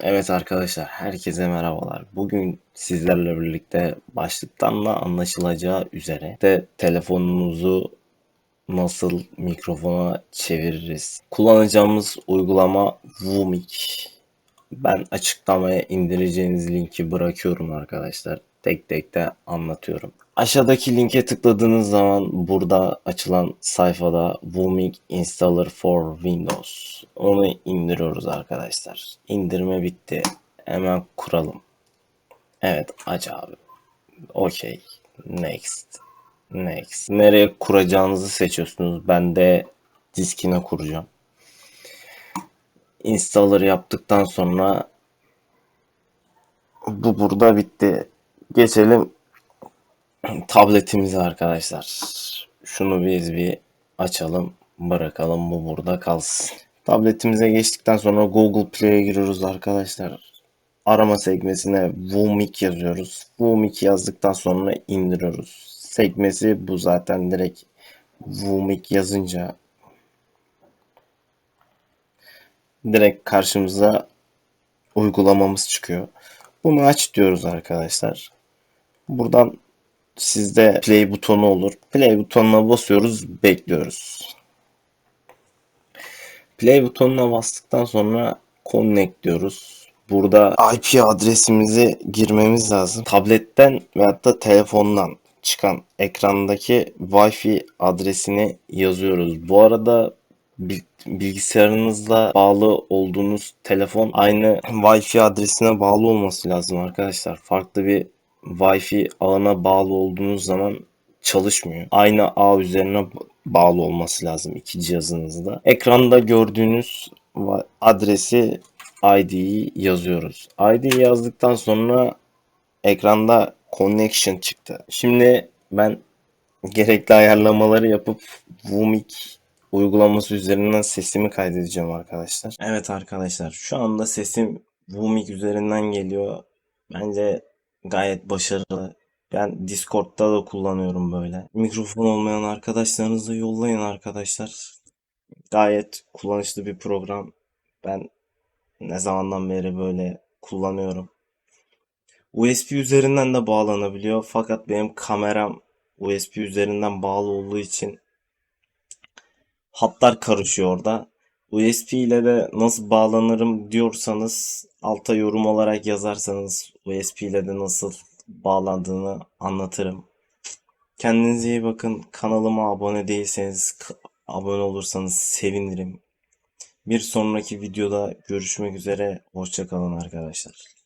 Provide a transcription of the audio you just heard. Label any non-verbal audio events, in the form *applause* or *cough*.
Evet arkadaşlar, herkese merhabalar. Bugün sizlerle birlikte başlıktan da anlaşılacağı üzere de telefonunuzu nasıl mikrofona çeviririz. Kullanacağımız uygulama Vumik. Ben açıklamaya indireceğiniz linki bırakıyorum arkadaşlar. Tek tek de anlatıyorum. Aşağıdaki linke tıkladığınız zaman burada açılan sayfada Vumik Installer for Windows. Onu indiriyoruz arkadaşlar. İndirme bitti. Hemen kuralım. Evet aç abi. Okey. Next. Next. Nereye kuracağınızı seçiyorsunuz. Ben de diskine kuracağım. Installer yaptıktan sonra bu burada bitti. Geçelim *clears throat* tabletimize arkadaşlar. Şunu biz bir açalım. Bırakalım bu burada kalsın. Tabletimize geçtikten sonra Google Play'e giriyoruz arkadaşlar. Arama sekmesine Vumik yazıyoruz. Vumik yazdıktan sonra indiriyoruz. Sekmesi bu zaten direkt Vumik yazınca direkt karşımıza uygulamamız çıkıyor. Bunu aç diyoruz arkadaşlar. Buradan sizde play butonu olur. Play butonuna basıyoruz, bekliyoruz. Play butonuna bastıktan sonra connect diyoruz. Burada IP adresimizi girmemiz lazım. Tabletten veyahut da telefondan çıkan ekrandaki Wi-Fi adresini yazıyoruz. Bu arada bilgisayarınızla bağlı olduğunuz telefon aynı Wi-Fi adresine bağlı olması lazım arkadaşlar. Farklı bir Wi-Fi ağına bağlı olduğunuz zaman çalışmıyor. Aynı ağ üzerine bağlı olması lazım iki cihazınızda. Ekranda gördüğünüz adresi ID'yi yazıyoruz. ID yazdıktan sonra ekranda connection çıktı. Şimdi ben gerekli ayarlamaları yapıp Vumik uygulaması üzerinden sesimi kaydedeceğim arkadaşlar. Evet arkadaşlar şu anda sesim Vumik üzerinden geliyor. Bence gayet başarılı. Ben Discord'da da kullanıyorum böyle. Mikrofon olmayan arkadaşlarınızı yollayın arkadaşlar. Gayet kullanışlı bir program. Ben ne zamandan beri böyle kullanıyorum. USB üzerinden de bağlanabiliyor. Fakat benim kameram USB üzerinden bağlı olduğu için hatlar karışıyor orada. USB ile de nasıl bağlanırım diyorsanız alta yorum olarak yazarsanız USB ile de nasıl bağlandığını anlatırım. Kendinize iyi bakın. Kanalıma abone değilseniz abone olursanız sevinirim. Bir sonraki videoda görüşmek üzere. Hoşçakalın arkadaşlar.